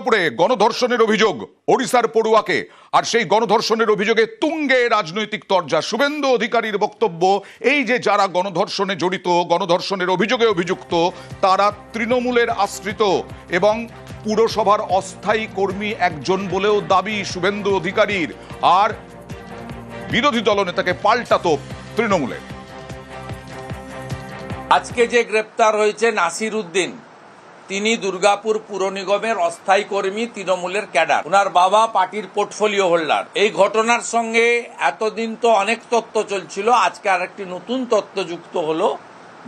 দুর্গাপুরে গণধর্ষণের অভিযোগ, ওড়িশার পড়ুয়াকে। আর সেই গণধর্ষণের অভিযোগে তুঙ্গে রাজনৈতিক তরজা। শুভেন্দু অধিকারীর বক্তব্য, এই যে যারা গণধর্ষণে জড়িত, গণধর্ষণের অভিযোগে অভিযুক্ত, তারা তৃণমূলের আশ্রিত এবং পুরসভার অস্থায়ী কর্মী একজন বলেও দাবি শুভেন্দু অধিকারীর। আর বিরোধী দলনেতাকে পাল্টাতো তৃণমূলের। আজকে যে গ্রেপ্তার হয়েছে নাসির উদ্দিন তিনি দুর্গাপুর পুর নিগমের অস্থায়ী কর্মী তৃণমূলের ক্যাডার। ওনার বাবা পার্টির পোর্টফোলিও হোল্ডার। এই ঘটনার সঙ্গে এতদিন তো অনেক তথ্য চলছিল, আজকে আরেকটি নতুন তথ্য যুক্ত হলো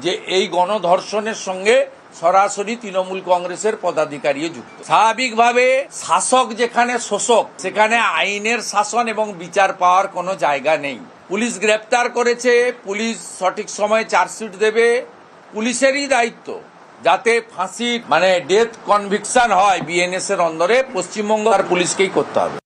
যে এই গণধর্ষণের সঙ্গে সরাসরি তৃণমূল কংগ্রেসের পদাধিকারী যুক্ত। স্বাভাবিকভাবে শাসক যেখানে শোষক, সেখানে আইনের শাসন এবং বিচার পাওয়ার কোনো জায়গা নেই। পুলিশ গ্রেপ্তার করেছে, পুলিশ সঠিক সময়ে চার্জশিট দেবে, পুলিশেরই দায়িত্ব। যাতে ফাঁসি মানে ডেথ কনভিকশন হয় বিএনএস এর অন্দরে, পশ্চিমবঙ্গ আর পুলিশকেই করতে হবে।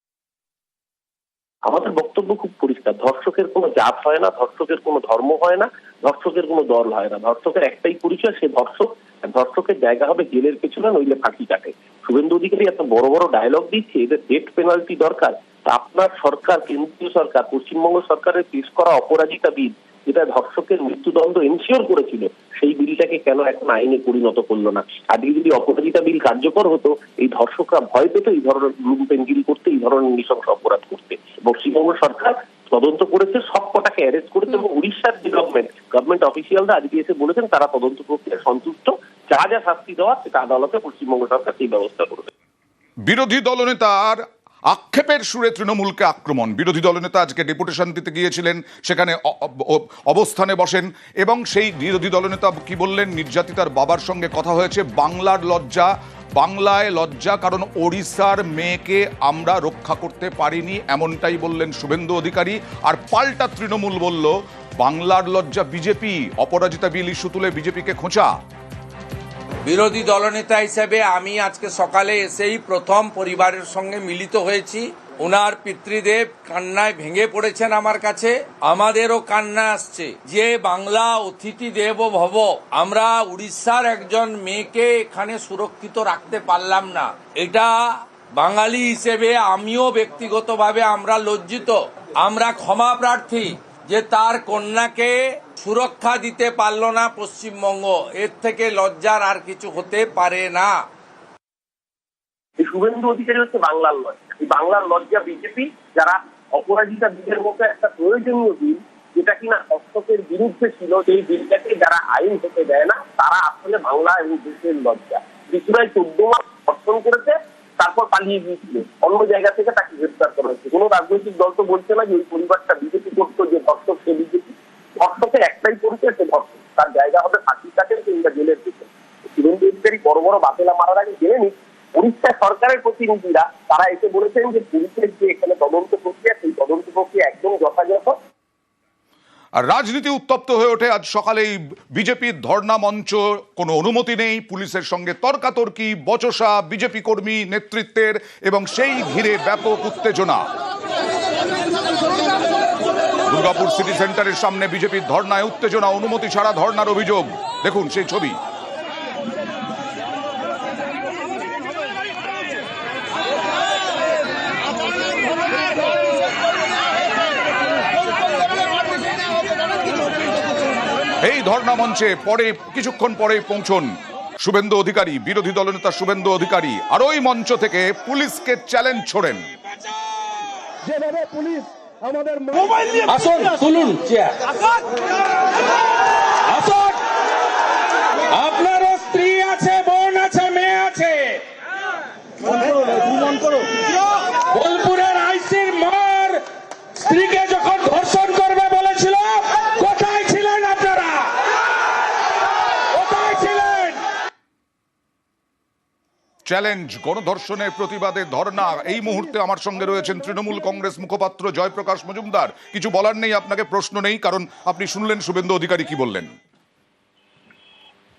আমাদের বক্তব্য খুব পরিষ্কার। ধর্ষকের কোনো জাত হয় না, ধর্ষকের কোনো ধর্ম হয় না, ধর্ষকের কোনো দল হয় না। ধর্ষকের একটাই পরিচয়, সে ধর্ষক। ধর্ষকের জায়গা হবে জেলের পেছনে, নইলে ফাঁকি কাটে। শুভেন্দু অধিকারী এত বড় বড় ডায়লগ দিচ্ছে, এদের ডেথ পেনাল্টি দরকার। আপনার সরকার, কেন্দ্রীয় সরকার, পশ্চিমবঙ্গ সরকারের পেশ করা অপরাজিতা বিল যেটা ধর্ষকের মৃত্যুদণ্ড এনশিওর করেছিল, সেই বিলটাকে কেন এখন আইনে পরিণত করল না? আজকে যদি অপরাজিতা বিল কার্যকর হতো, এই ধর্ষকরা ভয় পেত এই ধরনের লুম্পেন গিরি করতে, এই ধরনের নৃশংস অপরাধ করতে। পশ্চিমবঙ্গ সরকার তদন্ত করেছে, সব কটাকে অ্যারেস্ট করেছে এবং উড়িষ্যার যে গভর্নমেন্ট গভর্নমেন্ট অফিসিয়ালরা আজকে এসে বলেছেন তারা তদন্ত প্রক্রিয়া সন্তুষ্ট, যা যা শাস্তি দেওয়া সেটা আদালতে পশ্চিমবঙ্গ সরকার সেই ব্যবস্থা করবে। বিরোধী দলনেতার আক্ষেপের সুরে তৃণমূলকে আক্রমণ। বিরোধী দলনেতা আজকে ডেপুটেশন দিতে গিয়েছিলেন, সেখানে অবস্থানে বসেন এবং সেই বিরোধী দলনেতা কি বললেন নির্যাতিতার বাবার সঙ্গে কথা হয়েছে, বাংলার লজ্জা, বাংলায় লজ্জা, কারণ ওড়িশার মেয়েকে আমরা রক্ষা করতে পারিনি, এমনটাই বললেন শুভেন্দু অধিকারী। আর পাল্টা তৃণমূল বলল, বাংলার লজ্জা বিজেপি, অপরাজিতা বিল ইস্যু তুলে বিজেপিকে খোঁচা। বিরোধী দলনেতা হিসেবে আমি আজকে সকালে এসেই প্রথম পরিবারের সঙ্গে মিলিত হয়েছি। ওনার পিতৃদেব কান্নায় ভেঙে পড়েছেন আমার কাছে। আমাদেরও কান্না আসছে যে বাংলা অতিথি দেব ভব, আমরা উড়িষ্যার একজন মেয়েকে এখানে সুরক্ষিত রাখতে পারলাম না। এটা বাঙালি হিসেবে আমিও ব্যক্তিগতভাবে আমরা লজ্জিত। আমরা ক্ষমা প্রার্থী। যে তার কন্যাকে সুরক্ষা দিতে পারল না পশ্চিমবঙ্গ, এর থেকে লজ্জার আর কিছু হতে পারে না। শুভেন্দু অধিকারী হচ্ছে বাংলার লজ্জা। এই বাংলার লজ্জা বিজেপি, যারা অপরাজিতা বিলের মতো একটা প্রয়োজনীয় বিল, যেটা কিনা হস্তকের বিরুদ্ধে ছিল, সেই বিলটাকে যারা আইন হতে দেয় না, তারা আসলে বাংলা এবং দেশের লজ্জা। ত্রিপুরায় চোদ্দ মাস ধর্ষণ করেছে তারপর পালিয়ে গিয়েছিল। অন্য জায়গা থেকে তাকে গ্রেপ্তার করা হয়েছে। কোনো রাজনৈতিক দল তো বলছে না যে ওই পরিবারটা বিজেপি করতো, যে ধর্ষক সে বিজেপি। ধর্ষকের একটাই পরিচয় সে ধর্ষক তার জায়গা হবে ফাঁসির কাছে কিংবা জেলের পিছনে শুভেন্দু বড় বড় বাতেলা মারার আগে জেনে নিক উড়িষ্যা সরকারের প্রতিনিধিরা, তারা এসে বলেছেন যে পুলিশের যে এখানে তদন্ত প্রক্রিয়া সেই তদন্ত প্রক্রিয়া একদম যথাযথ আর রাজনীতি উত্তপ্ত হয়ে ওঠে। আজ সকালেই বিজেপির ধর্ণা মঞ্চ, কোনো অনুমতি নেই। পুলিশের সঙ্গে তর্কাতর্কি, বচসা, বিজেপি কর্মী নেতৃত্বের এবং সেই ঘিরে ব্যাপক উত্তেজনা। দুর্গাপুর সিটি সেন্টারের সামনে বিজেপির ধর্নায় উত্তেজনা, অনুমতি ছাড়া ধর্নার অভিযোগ। দেখুন সেই ছবি। এই ধর্ণা মঞ্চে পরে কিছুক্ষণ পরে পৌঁছন। শুভেন্দু অধিকারী বিরোধী দলনেতা শুভেন্দু অধিকারী আর ওই মঞ্চ থেকে পুলিশকে চ্যালেঞ্জ ছোড়েন। যেভাবে পুলিশ আমাদের আসুন তুলুন চেয়ার। আসুন। আপনারও চ্যালেঞ্জ গণধর্ষণের প্রতিবাদে ধর্ণা। এই মুহূর্তে আমার সঙ্গে রয়েছেন তৃণমূল কংগ্রেস মুখপাত্র জয়প্রকাশ মজুমদার। কিছু বলার নেই, আপনাকে প্রশ্ন নেই, কারণ আপনি শুনলেন শুভেন্দু অধিকারী কি বললেন।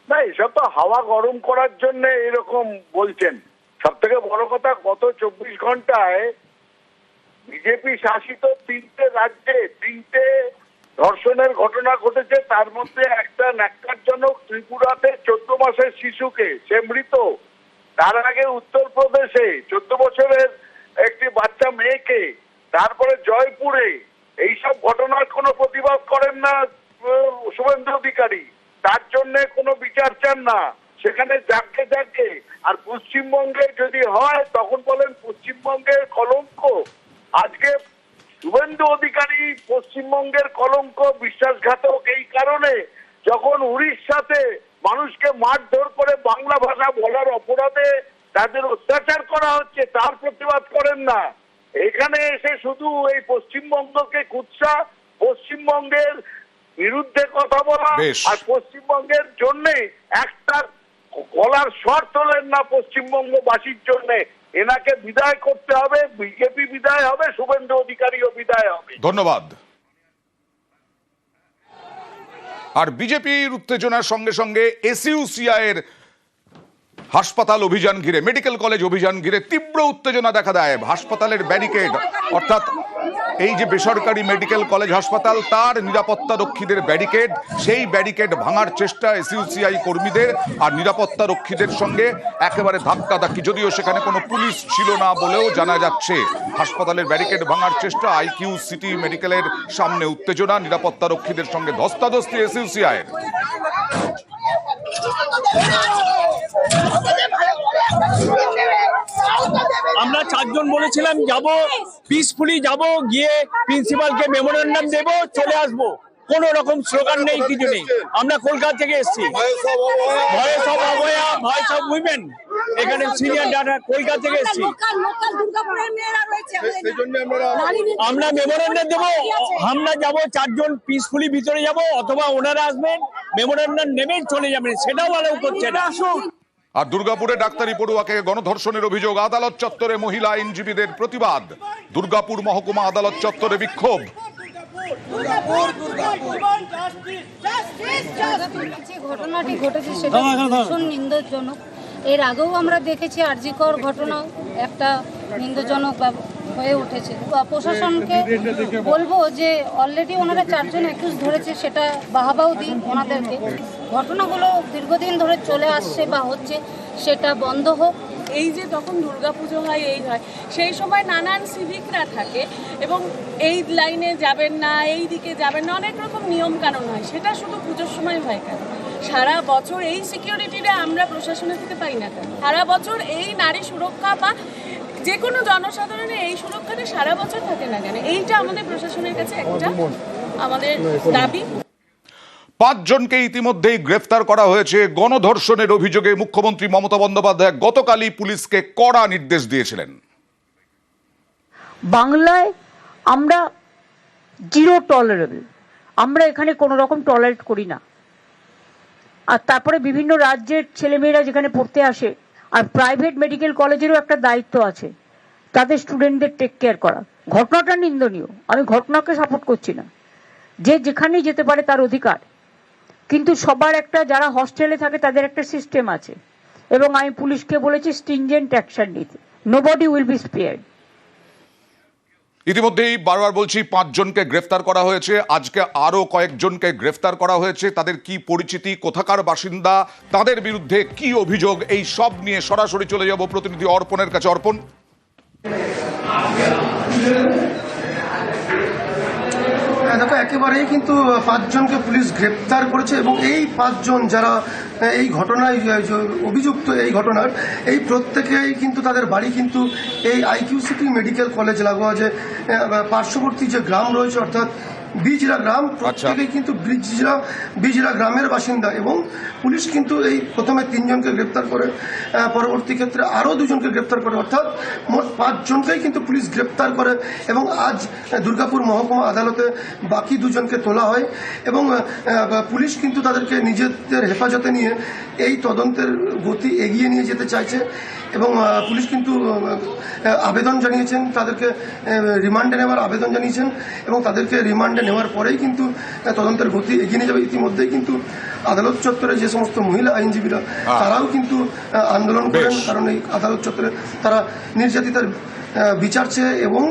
না, এসব তো হাওয়া গরম করার জন্য এরকম বলছেন। সব থেকে বড় কথা, গত চব্বিশ ঘন্টায় বিজেপি শাসিত তিনটে রাজ্যে তিনটে ধর্ষণের ঘটনা ঘটেছে। তার মধ্যে একটা ন্যাক্কারজনক ত্রিপুরাতে চোদ্দ মাসের শিশুকে, সে মৃত। তার আগে উত্তরপ্রদেশে চোদ্দ বছরের একটি বাচ্চা মেয়েকে, তারপরে জয়পুরে, এইসব ঘটনার কোনো প্রতিবাদ করেন না শুভেন্দু অধিকারী। তার জন্য কোনো বিচার চান না। সেখানে যাকে যাকে, আর পশ্চিমবঙ্গে যদি হয়, তখন বলেন পশ্চিমবঙ্গের কলঙ্ক। আজকে শুভেন্দু অধিকারী পশ্চিমবঙ্গের কলঙ্ক, বিশ্বাসঘাতক এই কারণে যখন উড়িষ্যাতে মানুষকে মারধর করে বাংলা ভাষা বলার অপরাধে তাদের অত্যাচার করা হচ্ছে তার প্রতিবাদ করেন না। এখানে এসে শুধু এই পশ্চিমবঙ্গকে কুৎসা পশ্চিমবঙ্গের বিরুদ্ধে কথা বলা আর পশ্চিমবঙ্গের জন্যে একটা গলার স্বর তোলেন না পশ্চিমবঙ্গবাসীর জন্য। এনাকে বিদায় করতে হবে বিজেপি বিদায় হবে শুভেন্দু অধিকারীও বিদায় হবে। ধন্যবাদ। আর বিজেপির উত্তেজনার সঙ্গে সঙ্গে এসইউসিআইয়ের হাসপাতাল অভিযান ঘিরে, মেডিকেল কলেজ অভিযান ঘিরে তীব্র উত্তেজনা দেখা দেয় হাসপাতালের ব্যারিকেড, অর্থাৎ এই যে বেসরকারি মেডিকেল কলেজ হাসপাতাল, তার নিরাপত্তা রক্ষীদের ব্যারিকেড, সেই ব্যারিকেড ভাঙার চেষ্টা এসইউসিআই কর্মীদের আর নিরাপত্তা রক্ষীদের সঙ্গে একেবারে ধাক্কাধাক্কি, যদিও সেখানে কোনো পুলিশ ছিল না বলেও জানা যাচ্ছে। হাসপাতালের ব্যারিকেড ভাঙার চেষ্টা আইকিউ সিটি মেডিকেলের সামনে উত্তেজনা, নিরাপত্তা রক্ষীদের সঙ্গে ধস্তাধস্তি এসইউসিআই আমরা চারজন বলেছিলাম যাব পিসফুলি যাব, গিয়ে প্রিন্সিপালকে মেমোরেন্ডাম দেব, চলে আসব। কোন রকম স্লোগান নেই, কিছু নেই। আমরা কলকাতা থেকে এসেছি। ভয়েস অফ অবয়া ভয়েস অফ উইমেন এখানে সিনিয়র ডাটা কলকাতা থেকে এসেছি। আমরা মেমোরেন্ডাম দেবো, আমরা যাব, চারজন পিসফুলি ভিতরে যাব, অথবা ওনারা আসবেন মেমোরেন্ডাম নেবেন, চলে যাবেন। সেটাও আলাউ করছে না। আর দুর্গাপুরে ডাক্তারি পড়ুয়াকে গণধর্ষণের অভিযোগ আদালত চত্বরে মহিলা আইনজীবীদের প্রতিবাদ। দুর্গাপুর মহকুমা আদালত চত্বরে বিক্ষোভ। যে ঘটনাটি ঘটেছে সেটা ভীষণ নিন্দজনক। এর আগেও আমরা দেখেছি আরজিকর ঘটনাও একটা নিন্দজনক হয়ে উঠেছে। বা প্রশাসনকে বলব যে অলরেডি ওনারা চারজন একুশ ধরেছে সেটা বাহাবাও দিন ওনাদেরকে। ঘটনাগুলো দীর্ঘদিন ধরে চলে আসছে বা হচ্ছে সেটা বন্ধ হোক। এই যে তখন দুর্গাপুজো হয় এই হয় সেই সময় নানান সিভিকরা থাকে এবং এই লাইনে যাবেন না এই দিকে যাবেন না অনেক রকম নিয়ম কানুন হয়। সেটা শুধু পুজোর সময় হয় কেন? সারা বছর এই সিকিউরিটিটা আমরা প্রশাসনের থেকে পাই না কেন? সারা বছর এই নারী সুরক্ষা বা যে কোনো জনসাধারণের এই সুরক্ষাটা সারা বছর থাকে না কেন? এইটা আমাদের প্রশাসনের কাছে একটা আমাদের দাবি। পাঁচজনকে ইতিমধ্যেই গ্রেফতার করা হয়েছে। গণধর্ষণের অভিযোগে মুখ্যমন্ত্রী মমতা বন্দ্যোপাধ্যায় গতকালই পুলিশকে কড়া নির্দেশ দিয়েছিলেন। বাংলায় আমরা জিরো টলারেবল। আমরা এখানে কোনো রকম টলারেট করি না। আর তারপরে বিভিন্ন রাজ্যের ছেলেমেয়েরা যেখানে পড়তে আসে, আর প্রাইভেট মেডিকেল কলেজেরও একটা দায়িত্ব আছে, তাদের স্টুডেন্টদের টেক কেয়ার করা। ঘটনাটা নিন্দনীয়। আমি ঘটনাকে সাপোর্ট করছি না। যে যেখানেই যেতে পারে তার অধিকার। কিন্তু সবার একটা, যারা হস্টেলে থাকে, তাদের একটা সিস্টেম আছে। এবং আমি পুলিশকে বলেছি স্টিনজেন্ট অ্যাকশন নিতে। নোবডি উইল বি স্পেয়ার্ড ইতিমধ্যেই বারবার বলছি, পাঁচজনকে গ্রেফতার করা হয়েছে। আজকে আরও কয়েকজনকে গ্রেফতার করা হয়েছে। তাদের কি পরিচিতি, কোথাকার বাসিন্দা, তাদের বিরুদ্ধে কি অভিযোগ, এই সব নিয়ে সরাসরি চলে যাব প্রতিনিধি অর্পণের কাছে। অর্পণ? দেখো, একেবারেই কিন্তু পাঁচজনকে পুলিশ গ্রেপ্তার করেছে এবং এই পাঁচজন যারা এই ঘটনায় অভিযুক্ত এই ঘটনার, এই প্রত্যেকেই কিন্তু তাদের বাড়ি কিন্তু এই আইকিউ সিটি মেডিকেল কলেজ লাগোয়া যে পার্শ্ববর্তী যে গ্রাম রয়েছে, অর্থাৎ বিজরা গ্রাম প্রত্যেকেই কিন্তু বিজরা বিজরা গ্রামের বাসিন্দা এবং পুলিশ কিন্তু এই প্রথমে তিনজনকে গ্রেপ্তার করে পরবর্তী ক্ষেত্রে আরও দুজনকে গ্রেপ্তার করে অর্থাৎ মোট পাঁচজনকেই কিন্তু পুলিশ গ্রেপ্তার করে এবং আজ দুর্গাপুর মহকুমা আদালতে বাকি দুজনকে তোলা হয় এবং পুলিশ কিন্তু তাদেরকে নিজেদের হেফাজতে নিয়ে এই তদন্তের গতি এগিয়ে নিয়ে যেতে চাইছে এবং পুলিশ কিন্তু আবেদন জানিয়েছেন তাদেরকে রিমান্ডে নেওয়ার আবেদন জানিয়েছেন এবং তাদেরকে রিমান্ডে নেওয়ার পরেই কিন্তু তদন্তের গতি এগিয়ে নিয়ে যাবে। ইতিমধ্যে কিন্তু আদালত চত্বরে যে সমস্ত মহিলা আইনজীবীরা তারাও কিন্তু আন্দোলন করেন। কারণ এই আদালত চত্বরে তারা নির্যাতিতার বিচার চেয়ে এবং